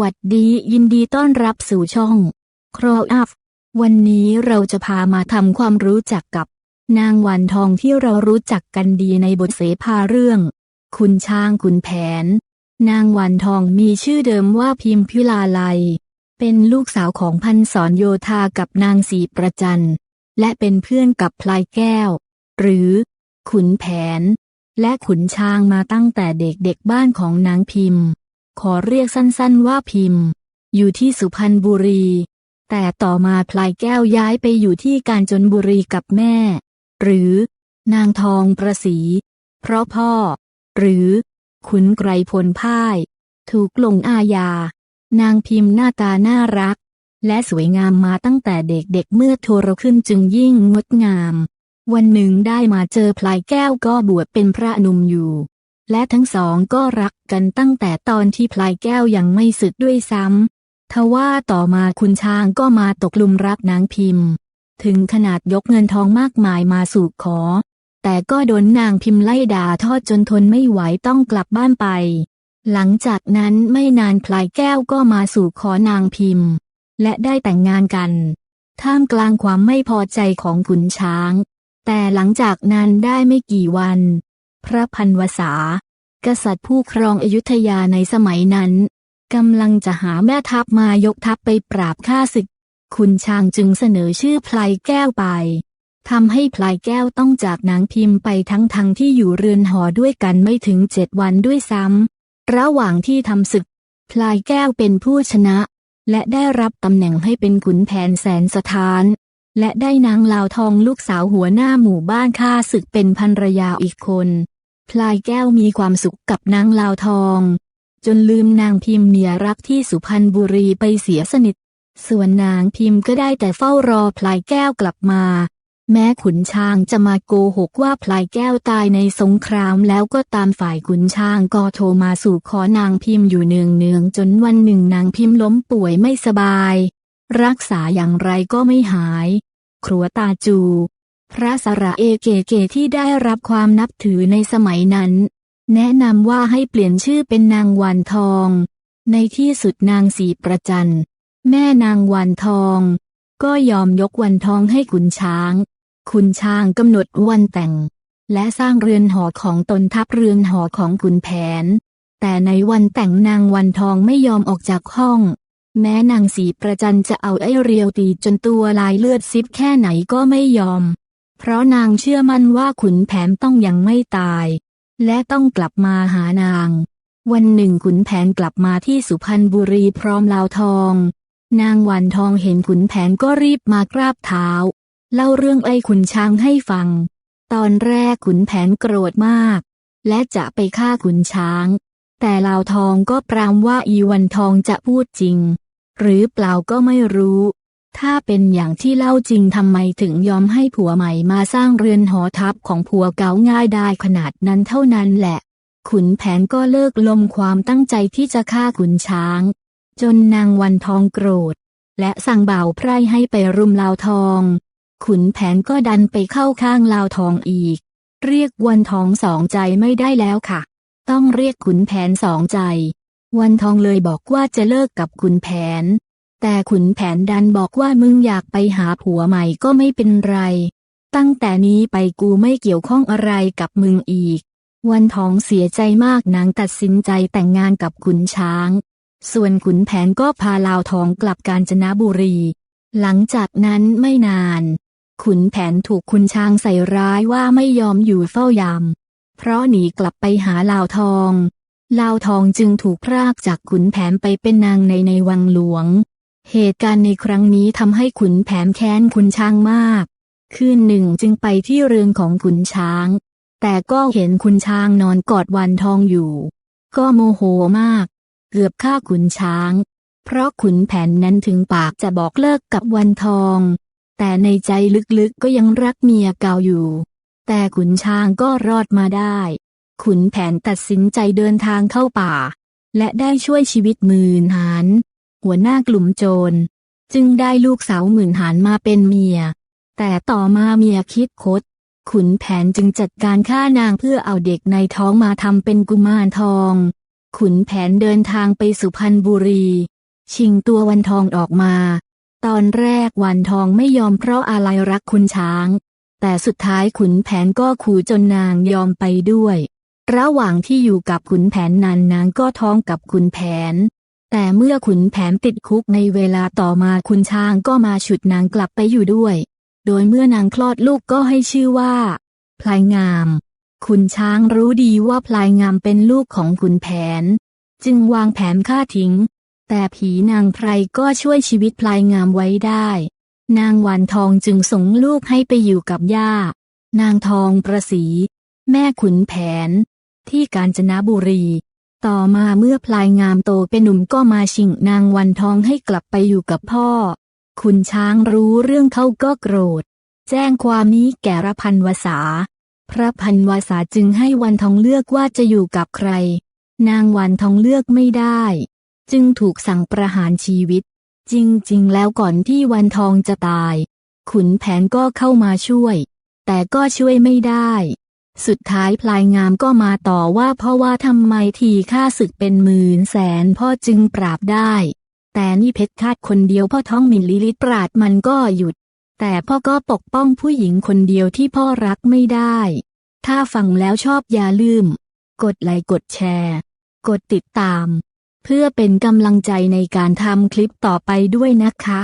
วัสดียินดีต้อนรับสู่ช่องครออัพวันนี้เราจะพามาทำความรู้จักกับ นางวันทองที่เรารู้จักกันดีในบทเสภาเรื่อง คุณช้างคุณแผน นางวันทองมีชื่อเดิมว่าพิมพิลาไลยเป็นลูกสาวของพันสอนโยธากับนางสีประจันและเป็นเพื่อนกับพลายแก้ว หรือ ขุนแผน และขุนช้างมาตั้งแต่เด็กๆบ้านของนางพิมพ์ ขอเรียกสั้นๆว่าพิมพ์ อยู่ที่สุพรรณบุรี แต่ต่อมาพลายแก้วย้ายไปอยู่ที่กาญจนบุรีกับแม่ หรือนางทองประสี เพราะพ่อ หรือขุนไกรพลพ่าย ถูกลงอาญา นางพิมพ์หน้าตาน่ารัก และสวยงามมาตั้งแต่เด็กๆเมื่อโทรขึ้นจึงยิ่งงดงาม วันหนึ่งได้มาเจอพลายแก้วก็บวชเป็นพระหนุ่มอยู่ และทั้งสองก็รักกันตั้งแต่ตอนที่พลายแก้วยังไม่สึกด้วยซ้ำทว่าต่อมาคุณช้างก็มาตกหลุมรักนางพิมพ์ ถึงขนาดยกเงินทองมากมายมาสู่ขอ แต่ก็โดนนางพิมพ์ไล่ด่าทอดจนทนไม่ไหวต้องกลับบ้านไป หลังจากนั้นไม่นานพลายแก้วก็มาสู่ขอนางพิมพ์ และได้แต่งงานกัน ท่ามกลางความไม่พอใจของขุนช้าง แต่หลังจากนั้นได้ไม่กี่วัน พระพันวษากษัตริย์ผู้ครองอยุธยาในสมัยนั้นกำลังจะหาแม่ทัพมายกทัพไปปราบข้าศึก คุณช้างจึงเสนอชื่อพลายแก้วไปทำให้พลายแก้วต้องจากนางพิมพ์ไปทั้งทงที่อยู่เรือนหอด้วยกันไม่ถึงเจ็ดวันด้วยซ้ำระหว่างที่ทำศึก พลายแก้วเป็นผู้ชนะ และได้รับตำแหน่งให้เป็นขุนแผนแสนสถาน และได้นางลาวทองลูกสาวหัวหน้าหมู่บ้านข้าศึกเป็นภรรยาอีกคน พลายแก้วมีความสุขกับนางลาวทอง จนลืมนางพิมพ์เมียรักที่สุพรรณบุรีไปเสียสนิท ส่วนนางพิมพ์ก็ได้แต่เฝ้ารอพลายแก้วกลับมา แม้ขุนช้างจะมาโกหกว่าพลายแก้วตายในสงครามแล้วก็ตามฝ่ายขุนช้างก็โทรมาสู่ขอนางพิมพ์อยู่เนืองเนืองๆจนวันหนึ่งนางพิมพ์ล้มป่วยไม่สบาย รักษาอย่างไรก็ไม่หาย ครัวตาจู พระสระเอเกเกที่ได้รับความนับถือในสมัยนั้น แนะนำว่าให้เปลี่ยนชื่อเป็นนางวันทอง ในที่สุดนางสีประจันแม่นางวันทอง ก็ยอมยกวันทองให้ขุนช้าง ขุนช้างกำหนดวันแต่ง และสร้างเรือนหอของตนทับเรือนหอของขุนแผน แต่ในวันแต่งนางวันทองไม่ยอมออกจากห้อง แม้นางสีประจันจะเอาไอ้เรียวตีจนตัวลายเลือดซิบแค่ไหนก็ไม่ยอม เพราะนางเชื่อมั่นว่าขุนแผนต้องยังไม่ตาย และต้องกลับมาหานาง วันหนึ่งขุนแผนกลับมาที่สุพรรณบุรีพร้อมลาวทอง นางวันทองเห็นขุนแผนก็รีบมากราบเท้า เล่าเรื่องไอ้ขุนช้างให้ฟัง ตอนแรกขุนแผนโกรธมาก และจะไปฆ่าขุนช้าง แต่ลาวทองก็ปรามว่าอีวันทองจะพูดจริง หรือเปล่าก็ไม่รู้ ถ้าเป็นอย่างที่เล่าจริงทำไมถึงยอมให้ผัวใหม่มาสร้างเรือนหอทัพของผัวเก่าง่ายได้ขนาดนั้นเท่านั้นแหละ ขุนแผนก็เลิกลมความตั้งใจที่จะฆ่าขุนช้าง จนนางวันทองโกรธ และสั่งบ่าวไพร่ให้ไปรุมลาวทอง ขุนแผนก็ดันไปเข้าข้างลาวทองอีก เรียกวันทองสองใจไม่ได้แล้วค่ะ ต้องเรียกขุนแผนสองใจ วันทองเลยบอกว่าจะเลิกกับขุนแผน แต่ขุนแผนดันบอกว่ามึงอยากไปหาผัวใหม่ก็ไม่เป็นไร ตั้งแต่นี้ไปกูไม่เกี่ยวข้องอะไรกับมึงอีก วันทองเสียใจมากนางตัดสินใจแต่งงานกับขุนช้าง ส่วนขุนแผนก็พาลาวทองกลับกาญจนบุรี หลังจากนั้นไม่นาน ขุนแผนถูกขุนช้างใส่ร้ายว่าไม่ยอมอยู่เฝ้ายาม เพราะหนีกลับไปหาลาวทอง ลาวทองจึงถูกพรากจากขุนแผนไปเป็นนางในในวังหลวง เหตุการณ์ในครั้งนี้ทำให้ขุนแผนแค้นขุนช้างมาก คืนหนึ่งจึงไปที่เรือนของขุนช้าง แต่ก็เห็นขุนช้างนอนกอดวันทองอยู่ ก็โมโหมาก เกือบฆ่าขุนช้าง เพราะขุนแผนนั้นถึงปากจะบอกเลิกกับวันทอง แต่ในใจลึกๆก็ยังรักเมียเก่าอยู่ แต่ขุนช้างก็รอดมาได้ ขุนแผนตัดสินใจเดินทางเข้าป่า และได้ช่วยชีวิตหมื่นหาน หัวหน้ากลุ่มโจร จึงได้ลูกสาวหมื่นหานมาเป็นเมีย แต่ต่อมาเมียคิดคด ขุนแผนจึงจัดการฆ่านางเพื่อเอาเด็กในท้องมาทำเป็นกุมารทอง ขุนแผนเดินทางไปสุพรรณบุรี ชิงตัววันทองออกมา ตอนแรกวันทองไม่ยอมเพราะอะไรรักคุณช้างแต่สุดท้ายขุนแผนก็ขู่จนนางยอมไปด้วย ระหว่างที่อยู่กับขุนแผนนานนางก็ท้องกับขุนแผน แต่เมื่อขุนแผนติดคุกในเวลาต่อมาคุณช้างก็มาฉุดนางกลับไปอยู่ด้วย โดยเมื่อนางคลอดลูกก็ให้ชื่อว่า พลายงามคุณช้างรู้ดีว่าพลายงามเป็นลูกของขุนแผน จึงวางแผนฆ่าทิ้ง แต่ผีนางไพรก็ช่วยชีวิตพลายงามไว้ได้ นางวันทองจึงส่งลูกให้ไปอยู่กับย่า นางทองประสี แม่ขุนแผน ที่กาญจนบุรี ต่อมาเมื่อพลายงามโตเป็นหนุ่มก็มาชิงนางวันทองให้กลับไปอยู่กับพ่อ คุณช้างรู้เรื่องเขาก็โกรธ แจ้งความนี้แก่ระพันวษา พระพันวษาจึงให้วันทองเลือกว่าจะอยู่กับใคร นางวันทองเลือกไม่ได้ จึงถูกสั่งประหารชีวิต จริงๆ แล้วก่อนที่วันทองจะตาย ขุนแผนก็เข้ามาช่วย แต่ก็ช่วยไม่ได้ สุดท้ายพลายงามก็มาต่อว่าเพราะว่าทำไมทีฆ่าศึกเป็นหมื่นแสนพ่อจึงปราบได้ แต่นี่เพชรคาดคนเดียวพ่อท้องมินลิลิตปราดมันก็หยุด แต่พ่อก็ปกป้องผู้หญิงคนเดียวที่พ่อรักไม่ได้ ถ้าฟังแล้วชอบอย่าลืม กดไลค์กดแชร์ กดติดตาม เพื่อเป็นกำลังใจในการทำคลิปต่อไปด้วยนะคะ